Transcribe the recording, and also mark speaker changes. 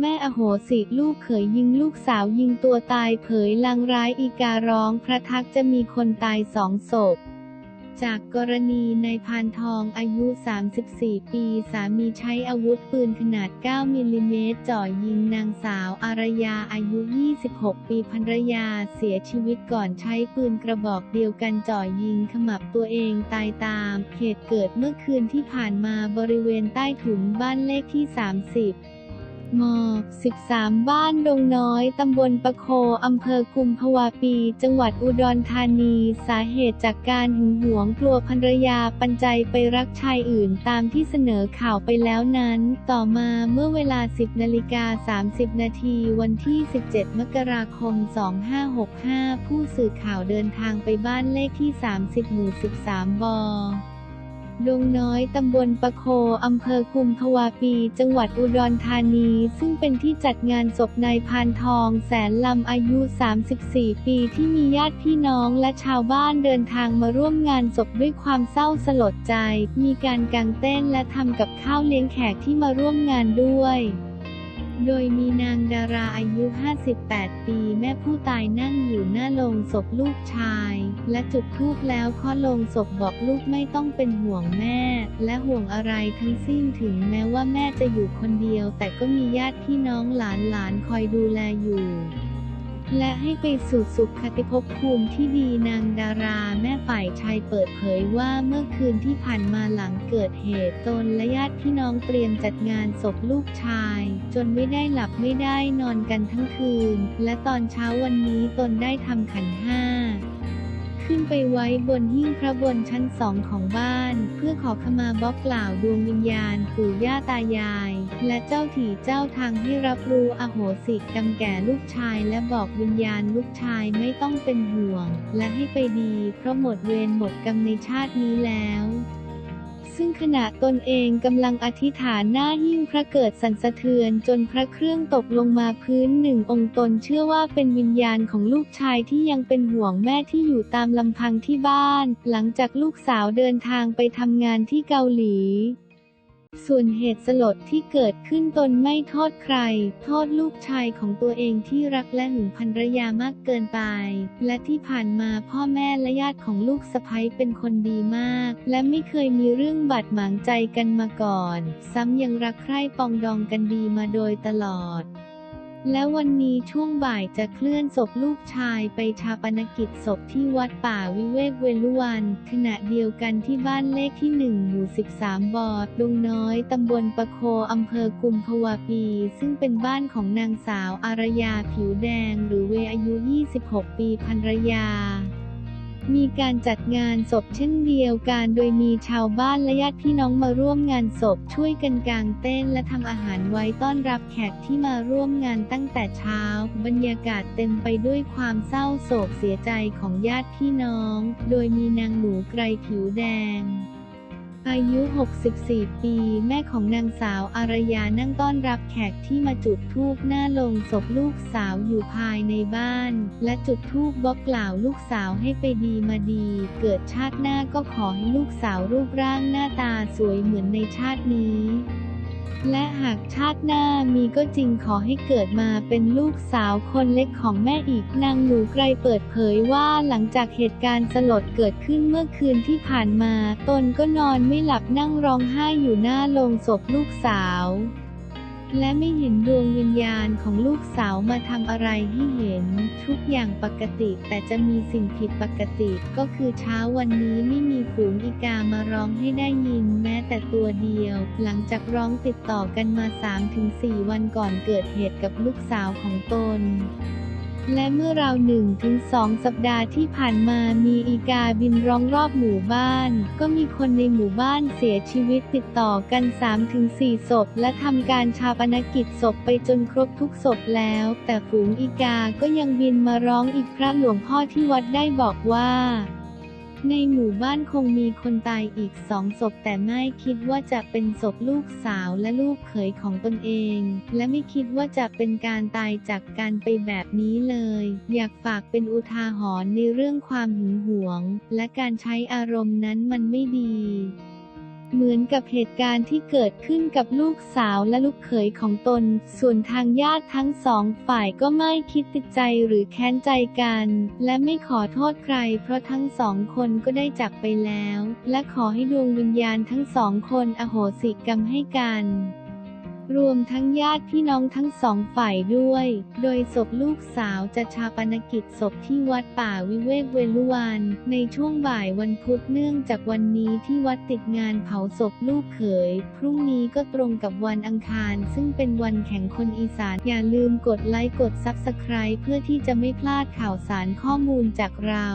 Speaker 1: แม่อโหสิลูกเขยยิงลูกสาวยิงตัวตายเผยลางร้ายอีการ้อง พระทักจะมีคนตายสองศพ จากกรณีในพานทองอายุ 34 ปี สามีใช้อาวุธปืนขนาด 9 มิลลิเมตรจ่อยิงนางสาวอารยาอายุ 26 ปีภรรยาเสียชีวิตก่อนใช้ปืนกระบอกเดียวกันจ่อยิงขมับตัวเองตายตาม เหตุเกิดเมื่อคืนที่ผ่านมาบริเวณใต้ถุนบ้านเลขที่ 30 ม 13 บ้านดงน้อย ตำบลปะโค อำเภอกุมภาวะปี จังหวัดอุดรธานี สาเหตุจากการหึงหวงกลัวภรรยาปัญใจไปรักชายอื่นตามที่เสนอข่าวไปแล้วนั้น ต่อมาเมื่อเวลา 10นาฬิกา30 นาทีวันที่ 17 มกราคม 2565 ผู้สื่อข่าวเดินทางไปบ้านเลขที่ 30 หมู่ 13 บ ดงน้อยตำบลปะโคอำเภอคุมภวาปี จังหวัดอุดรธานี ซึ่งเป็นที่จัดงานศพนายพานทอง แสนลำอายุ 34 ปีที่มีญาติพี่น้องและชาวบ้านเดินทางมาร่วมงานศพด้วยความเศร้าสลดใจ มีการกางเต้นและทำกับข้าวเลี้ยงแขกที่มาร่วมงานด้วย โดยมีนางดาราอายุ 58 ปี แม่ผู้ตายนั่งอยู่หน้าโลงศพลูกชาย และจุดธูปแล้วเคาะโลงศพบอกลูกไม่ต้องเป็นห่วงแม่ และห่วงอะไรทั้งสิ้นถึงแม้ว่าแม่จะอยู่คนเดียว แต่ก็มีญาติพี่น้องหลานหลานๆคอยดูแลอยู่ และให้ไปสู่สุขคติภพภูมิที่ดีนางดาราแม่ฝ่ายชายเปิดเผยว่าเมื่อคืนที่ผ่านมาหลังเกิดเหตุตนและญาติพี่น้องเตรียมจัดงานศพลูกชาย จนไม่ได้หลับไม่ได้นอนกันทั้งคืน และตอนเช้าวันนี้ตนได้ทำขันห้า ขึ้นไปไว้บนหิ้งพระบนชั้นสองของบ้าน เพื่อขอขมาบอกกล่าวดวงวิญญาณปู่ย่าตายาย และเจ้าถี่เจ้าทางให้รับรู้อโหสิกรรมแก่ลูกชาย และบอกวิญญาณลูกชายไม่ต้องเป็นห่วง และให้ไปดี เพราะหมดเวรหมดกรรมในชาตินี้แล้ว ซึ่งขณะตนเองกำลังอธิษฐานหน้าหิ้งพระเกิดสั่นสะเทือนจนพระเครื่องตกลงมาพื้นหนึ่งองค์ตนเชื่อว่าเป็นวิญญาณของลูกชายที่ยังเป็นห่วงแม่ที่อยู่ตามลำพังที่บ้าน หลังจากลูกสาวเดินทางไปทำงานที่เกาหลี ส่วนเหตุสลดที่เกิดขึ้นตนไม่โทษใคร โทษลูกชายของตัวเองที่รักและหึงภรรยามากเกินไป และที่ผ่านมาพ่อแม่และญาติของลูกสะใภ้เป็นคนดีมาก และไม่เคยมีเรื่องบาดหมางใจกันมาก่อน ซ้ำยังรักใคร่ปองดองกันดีมาโดยตลอด และวันนี้ช่วงบ่ายจะเคลื่อนศพลูกชายไปชาปนกิจศพที่วัดป่าวิเวกเวลุวันขณะเดียวกันที่บ้านเลขที่ 1 หมู่ 13 บอดดงน้อย ตำบลปะโคอำเภอกุมภวาปี ซึ่งเป็นบ้านของนางสาวอารยาผิวแดง หรือเวอายุ 26 ปีภรรยา มีการจัดงานศพเช่นเดียวกัน โดยมีชาวบ้านและญาติพี่น้องมาร่วมงานศพช่วยกันกางเต้นและทำอาหารไว้ต้อนรับแขกที่มาร่วมงานตั้งแต่เช้า บรรยากาศเต็มไปด้วยความเศร้าโศกเสียใจของญาติพี่น้อง โดยมีนางหนูไกรผิวแดง อายุ 64 ปี แม่ของนางสาวอารยานั่งต้อนรับแขกที่มาจุดธูปหน้าโลงศพลูกสาวอยู่ภายในบ้าน และจุดธูปบอกกล่าวลูกสาวให้ไปดีมาดี เกิดชาติหน้าก็ขอให้ลูกสาวรูปร่างหน้าตาสวยเหมือนในชาตินี้ และหากชาติหน้ามีก็จริงขอให้เกิดมาเป็นลูกสาวคนเล็กของแม่อีกนางหนูไกรเปิดเผยว่าหลังจากเหตุการณ์สลดเกิดขึ้นเมื่อคืนที่ผ่านมา ตนก็นอนไม่หลับนั่งร้องไห้อยู่หน้าโลงศพลูกสาว และไม่เห็นดวงวิญญาณของลูกสาวมาทำอะไรให้เห็น ทุกอย่างปกติแต่จะมีสิ่งผิดปกติ ก็คือเช้าวันนี้ไม่มีฝูงอีกามาร้องให้ได้ยินแม้แต่ตัวเดียว หลังจากร้องติดต่อกันมา 3-4 วันก่อนเกิดเหตุกับลูกสาวของตน และเมื่อราวหนึ่งถึงสองสัปดาห์ที่ผ่านมามีอีกาบินร้องรอบหมู่บ้าน ก็มีคนในหมู่บ้านเสียชีวิตติดต่อกัน 3-4 ศพ และทำการชาปนกิจศพไปจนครบทุกศพแล้ว แต่ฝูงอีกาก็ยังบินมาร้องอีกพระหลวงพ่อที่วัดได้บอกว่า ในหมู่บ้านคงมีคนตายอีกสองศพแต่ไม่คิดว่าจะเป็นศพลูกสาวและลูกเขยของตนเอง และไม่คิดว่าจะเป็นการตายจากการไปแบบนี้เลย อยากฝากเป็นอุทาหรณ์ในเรื่องความหึงหวง และการใช้อารมณ์นั้นมันไม่ดี มือนกับเหตุการณ์ที่เกิดขึ้นกับลูกสาวและลูกเขยของตน ส่วนทางญาติทั้งสองฝ่ายก็ไม่คิดติดใจหรือแค้นใจกัน และไม่ขอโทษใคร เพราะทั้งสองคนก็ได้จากไปแล้ว และขอให้ดวงวิญญาณทั้งสองคนอโหสิกรรมให้กัน รวมทั้งญาติพี่น้องทั้งสองฝ่ายด้วย โดยศพลูกสาวจะชาปนกิจศพที่วัดป่าวิเวกเวลุวัน ในช่วงบ่ายวันพุธเนื่องจากวันนี้ที่วัดติดงานเผาศพลูกเขย พรุ่งนี้ก็ตรงกับวันอังคาร ซึ่งเป็นวันแข่งคนอีสาน อย่าลืมกดไลค์กดซับสไคร b e เพื่อที่จะไม่พลาดข่าวสารข้อมูลจากเรา